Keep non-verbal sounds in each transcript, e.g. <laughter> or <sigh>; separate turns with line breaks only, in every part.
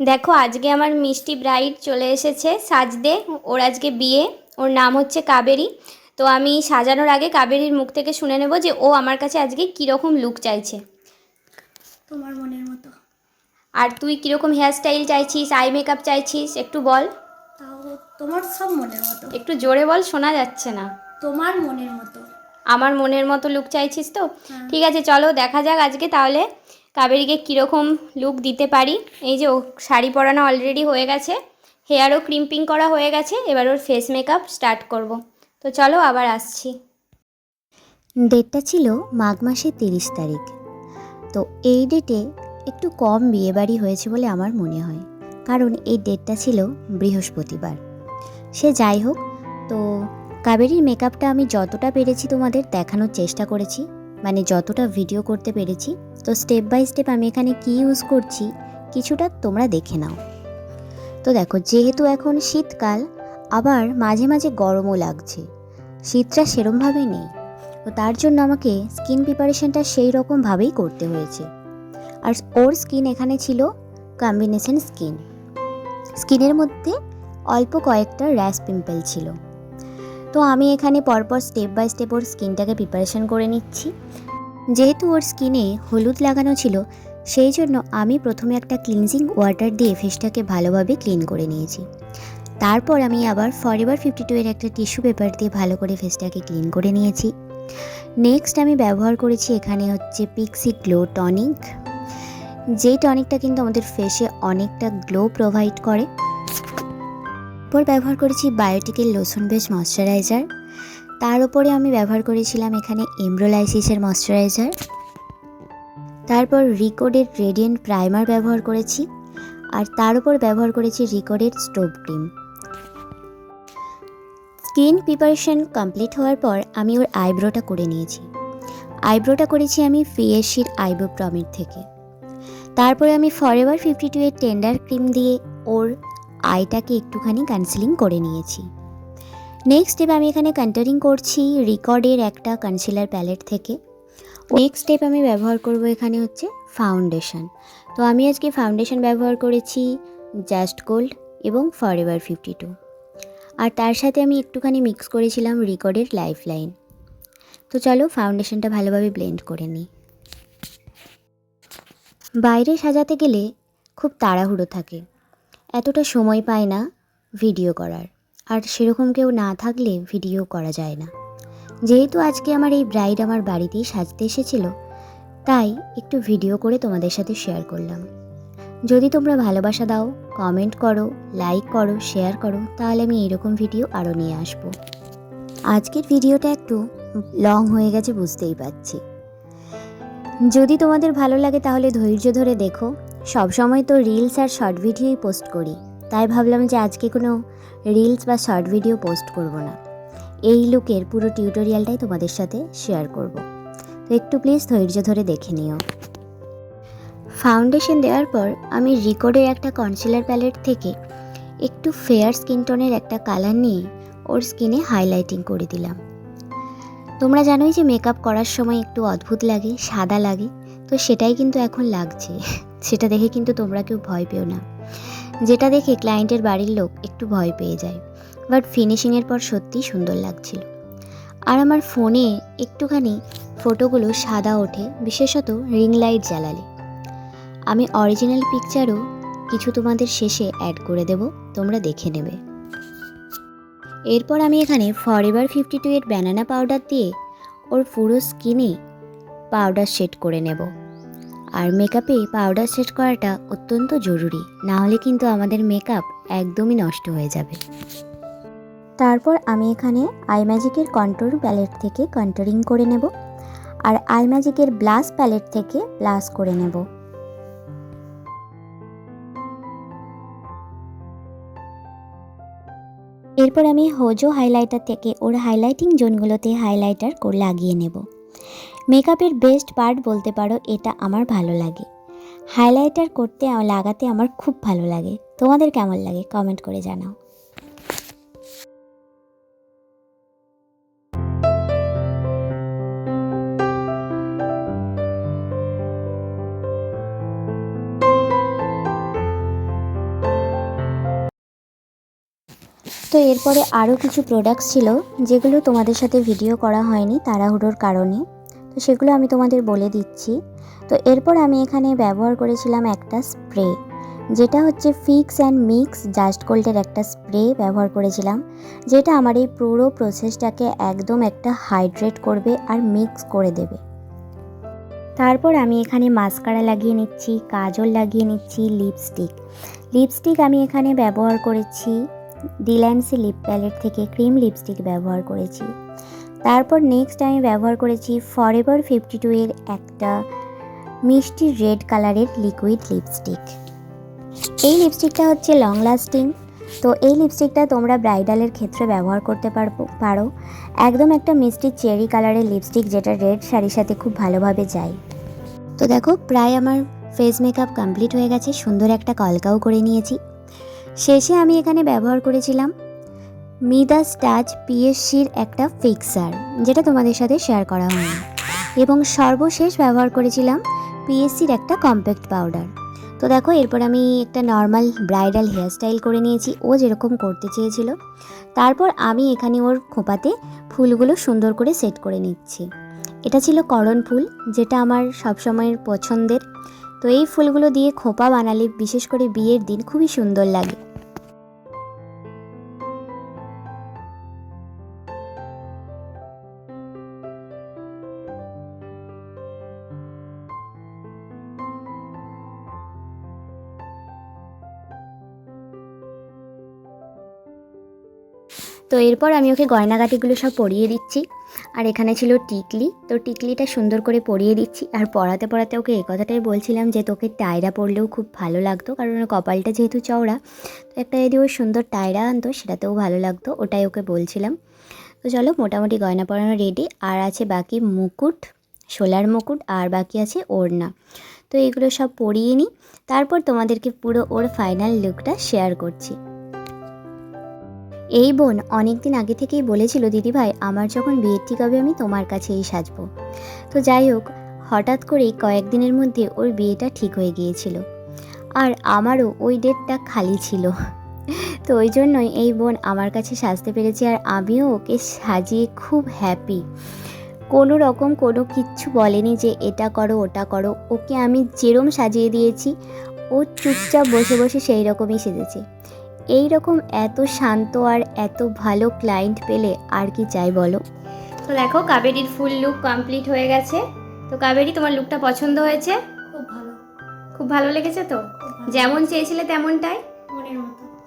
দেখো আজকে আমার মিষ্টি ব্রাইড চলে এসেছে সাজতে। ওর আজকে বিয়ে। ওর নাম হচ্ছে কাবেরী। তো আমি সাজানোর আগে কাবেরীর মুখ থেকে শুনে নেব যে ও আমার কাছে আজকে কীরকম লুক চাইছে।
তোমার মনের মতো।
আর তুই কীরকম হেয়ারস্টাইল চাইছিস আই মেকআপ চাইছিস একটু বল।
তাও তোমার সব মনের মতো।
একটু জোরে বল শোনা যাচ্ছে না।
তোমার মনের মতো।
আমার মনের মতো লুক চাইছিস তো?
হ্যাঁ।
ঠিক আছে চলো দেখা যাক আজকে তাহলে। কাবেরীকে কীরকম লুক দিতে পারি? এই যে শাড়ি পরানো অলরেডি হয়ে গেছে হেয়ারও ক্রিম্পিং করা হয়ে গেছে, এবার ওর ফেস মেকআপ স্টার্ট করব। তো চলো আবার আসছি।
ডেটটা ছিল মাঘ মাসের তিরিশ তারিখ। তো এই ডেটে একটু কম বিয়েবাড়ি হয়েছে বলে আমার মনে হয়। কারণ এই ডেটটা ছিল বৃহস্পতিবার। সে যাই হোক, তো কাবেরীর মেকআপটা আমি যতটা পেরেছি তোমাদের দেখানোর চেষ্টা করেছি মানে যতটা ভিডিও করতে পেরেছি তো স্টেপ বাই স্টেপ আমি এখানে কি ইউজ করছি, কিছুটা তোমরা দেখে নাও। তো দেখো, যেহেতু এখন শীতকাল, আবার মাঝে মাঝে গরমও লাগছে। শীতটা সেরমভাবে নেই। তো তার জন্য আমাকে স্কিন প্রিপারেশনটা সেই রকমভাবেই করতে হয়েছে। আর ওর স্কিন এখানে ছিল কম্বিনেশন স্কিন স্কিনের মধ্যে অল্প কয়েকটা র্যাশ পিম্পল ছিল। তো আমি এখানে পরপর স্টেপ বাই স্টেপ ওর স্কিনটাকে প্রিপারেশন করে নিচ্ছি। যেহেতু ওর স্কিনে হলুদ লাগানো ছিল, সেই জন্য আমি প্রথমে একটা ক্লিনজিং ওয়াটার দিয়ে ফেসটাকে ভালোভাবে ক্লিন করে নিয়েছি। তারপর আমি আবার ফরএভার ফিফটি টু এর একটা টিস্যু পেপার দিয়ে ভালো করে ফেসটাকে ক্লিন করে নিয়েছি। নেক্সট আমি ব্যবহার করেছি এখানে হচ্ছে পিক্সি গ্লো টনিক যেই টনিকটা কিন্তু আমাদের ফেসে অনেকটা গ্লো প্রোভাইড করে। এরপর ব্যবহার করেছি বায়োটিকের লোশন বেস ময়শ্চারাইজার তার উপরে আমি ব্যবহার করেছিলাম এখানে এমব্রোলাইসিসের ময়শ্চারাইজার। তারপর রিকোডের রেডিয়েন্ট প্রাইমার ব্যবহার করেছি। আর তার উপর ব্যবহার করেছি রিকোডের stove cream. Skin preparation complete হওয়ার পর আমি ওর আইব্রোটা করে নিয়েছি। আইব্রোটা করেছি আমি ফিএসির আইব্রো প্রমিট থেকে। তারপরে আমি ফরএভার ফিফটি টু এর টেন্ডার ক্রিম দিয়ে ওর আইটাকে একটুখানি কনসিলিং করে নিয়েছি। নেক্সট স্টেপ আমি এখানে কন্টারিং করছি রিকর্ডের একটা কনসিলার প্যালেট থেকে। নেক্সট স্টেপ আমি ব্যবহার করব এখানে হচ্ছে ফাউন্ডেশন তো আমি আজকে ফাউন্ডেশন ব্যবহার করেছি জাস্ট গোল্ড এবং ফরএভার ফিফটি টু আর তার সাথে আমি একটুখানি মিক্স করেছিলাম রিকর্ডের লাইফ লাইন তো চলো ফাউন্ডেশনটা ভালোভাবে ব্লেন্ড করে নিই। বাইরে সাজাতে গেলে খুব তাড়াহুড়ো থাকে। এতটা সময় পায় না ভিডিও করার। আর সেরকম কেউ না থাকলে ভিডিও করা যায় না। যেহেতু আজকে আমার এই ব্রাইড আমার বাড়িতেই সাজতে এসেছিল, তাই একটু ভিডিও করে তোমাদের সাথে শেয়ার করলাম। যদি তোমরা ভালোবাসা দাও, কমেন্ট করো, লাইক করো, শেয়ার করো, তাহলে আমি এরকম ভিডিও আরও নিয়ে আসব। আজকের ভিডিওটা একটু লং হয়ে গেছে, বুঝতেই পারছি। যদি তোমাদের ভালো লাগে তাহলে ধৈর্য ধরে দেখো। সব সময় তো রিলস আর শর্ট ভিডিওই পোস্ট করি। তাই ভাবলাম যে আজকে কোনো রিলস বা শর্ট ভিডিও পোস্ট করব না। এই লুকের পুরো টিউটোরিয়ালটাই তোমাদের সাথে শেয়ার করব। তো একটু প্লিজ ধৈর্য ধরে দেখে নিও। ফাউন্ডেশন দেওয়ার পর আমি রিকোডের একটা কনসিলার প্যালেট থেকে একটু ফেয়ার স্কিন টোনের একটা কালার নিয়ে ওর স্কিনে হাইলাইটিং করে দিলাম। তোমরা জানোই যে মেকআপ করার সময় একটু অদ্ভুত লাগে, সাদা লাগে, তো সেটাই কিন্তু এখন লাগছে। <laughs> সেটা দেখে কিন্তু তোমরা কেউ ভয় পেও না। যেটা দেখে ক্লায়েন্টের বাড়ির লোক একটু ভয় পেয়ে যায়। বাট ফিনিশিংয়ের পর সত্যিই সুন্দর লাগছিল। আর আমার ফোনে একটুখানি ফটোগুলো সাদা ওঠে, বিশেষত রিং লাইট জ্বালালে। আমি অরিজিনাল পিকচারও কিছু তোমাদের শেষে অ্যাড করে দেব, তোমরা দেখে নেবে। এরপর আমি এখানে ফরএভার ফিফটি টু এর ব্যানানা পাউডার দিয়ে ওর পুরো স্কিনে পাউডার শেড করে নেব। আর মেকআপে পাউডার সেট করাটা অত্যন্ত জরুরি। না হলে কিন্তু আমাদের মেকআপ একদমই নষ্ট হয়ে যাবে। তারপর আমি এখানে আই ম্যাজিকের কন্ট্রোল প্যালেট থেকে কন্ট্রোলিং করে নেব। আর আই ম্যাজিকের ব্লাস প্যালেট থেকে ব্লাস করে নেব। এরপর আমি হোজো হাইলাইটার থেকে ওর হাইলাইটিং জোনগুলোতে হাইলাইটার লাগিয়ে নেব। মেকআপের বেস্ট পার্ট বলতে পারো, এটা আমার ভালো লাগে। হাইলাইটার করতে লাগাতে আমার খুব ভালো লাগে। তোমাদের কেমন লাগে? কমেন্ট করে জানাও। তো এরপরে আরও কিছু প্রোডাক্টস ছিল, যেগুলো তোমাদের সাথে ভিডিও করা হয়নি তাড়াহুড়োর কারণে। সেগুলো আমি তোমাদের বলে দিচ্ছি। তো এরপর আমি এখানে ব্যবহার করেছিলাম একটা স্প্রে, যেটা হচ্ছে ফিক্স অ্যান্ড মিক্স জাস্ট গোল্ডের একটা স্প্রে ব্যবহার করেছিলাম, যেটা আমার এই পুরো প্রসেসটাকে একদম একটা হাইড্রেট করবে আর মিক্স করে দেবে। তারপর আমি এখানে মাস্কারা লাগিয়ে নিচ্ছি, কাজল লাগিয়ে নিচ্ছি লিপস্টিক লিপস্টিক আমি এখানে ব্যবহার করেছি ডিল্যান্সি লিপ প্যালেট থেকে ক্রিম লিপস্টিক ব্যবহার করেছি। তারপর নেক্সট আমি ব্যবহার করেছি ফরএভার ফিফটি টু এর একটা মিষ্টি রেড কালারের লিকুইড লিপস্টিক এই লিপস্টিকটা হচ্ছে লং লাস্টিং তো এই লিপস্টিকটা তোমরা ব্রাইডালের ক্ষেত্রে ব্যবহার করতে পারো। একদম একটা মিষ্টি চেরি কালারের লিপস্টিক যেটা রেড শাড়ির সাথে খুব ভালোভাবে যায়। তো দেখো, প্রায় আমার ফেস মেকআপ কমপ্লিট হয়ে গেছে, সুন্দর একটা কলকাও করে নিয়েছি। শেষে আমি এখানে ব্যবহার করেছিলাম মিদাস টাচ পিএসসির একটা ফিক্সার, যেটা তোমাদের সাথে শেয়ার করা হয়নি। এবং সর্বশেষ ব্যবহার করেছিলাম পিএসসির একটা কম্প্যাক্ট পাউডার। তো দেখো, এরপর আমি একটা নর্মাল ব্রাইডাল হেয়ারস্টাইল করে নিয়েছি। ও যেরকম করতে চেয়েছিল। তারপর আমি এখানে ওর খোপাতে ফুলগুলো সুন্দর করে সেট করে নিচ্ছি। এটা ছিল করণ ফুল, যেটা আমার সবসময়ের পছন্দের। তো এই ফুলগুলো দিয়ে খোপা বানালে, বিশেষ করে বিয়ের দিন, খুবই সুন্দর লাগে। তো এরপর আমি ওকে গয়নাগাটিগুলো সব পরিয়ে দিচ্ছি। আর এখানে ছিল টিকলি। তো টিকলিটা সুন্দর করে পরিয়ে দিচ্ছি। আর পড়াতে পড়াতে ওকে এই কথাটাই বলছিলাম যে, তোকে টায়রা পরলেও খুব ভালো লাগতো। কারণ ওর কপালটা যেহেতু চওড়া, তো একটা যদি ওর সুন্দর টায়রা আনতো, সেটাতেও ভালো লাগতো। ওটাই ওকে বলছিলাম। তো চলো, মোটামুটি গয়না পরানো রেডি আর আছে বাকি মুকুট শোলার মুকুট, আর বাকি আছে ওড়না। তো এগুলো সব পরিয়ে নিই। তারপর তোমাদেরকে পুরো ওর ফাইনাল লুকটা শেয়ার করছি। এই বোন অনেক দিন আগে থেকেই বলেছিল, দিদিভাই, আমার যখন বিয়ের ঠিক হবে, আমি তোমার কাছেই সাজবো। তো যাই হোক, হঠাৎ করেই কয়েকদিনের মধ্যে ওর বিয়েটা ঠিক হয়ে গিয়েছিল। আর আমারও ওই ডেটটা খালি ছিল। তো ওই জন্যই এই বোন আমার কাছে সাজতে পেরেছে আর আমিও ওকে সাজিয়ে খুব হ্যাপি কোনো রকম কোনো কিচ্ছু বলেনি যে, এটা করো, ওটা করো। ওকে আমি যেরম সাজিয়ে দিয়েছি, ও চুপচাপ বসে বসে সেই রকমই সেজেছে। এই রকম এত শান্ত আর এত ভালো ক্লায়েন্ট পেলে আর কি চাই বলো?
তো দেখো কাবেরির ফুল লুক কমপ্লিট হয়ে গেছে। তো কাবেরি তোমার লুকটা পছন্দ হয়েছে?
খুব ভালো।
খুব ভালো লেগেছে তো? যেমন চেয়েছিলে তেমনটাই?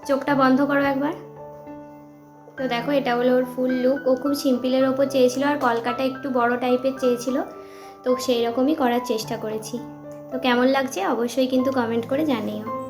চোখটা বন্ধ করো একবার। তো দেখো এটা হলো ওর ফুল লুক ও খুব সিম্পলের ওপর চেয়েছিল আর কলকাটা একটু বড় টাইপের চেয়েছিল। তো সেই রকমই করার চেষ্টা করেছি। তো কেমন লাগছে? অবশ্যই কিন্তু কমেন্ট করে জানিও।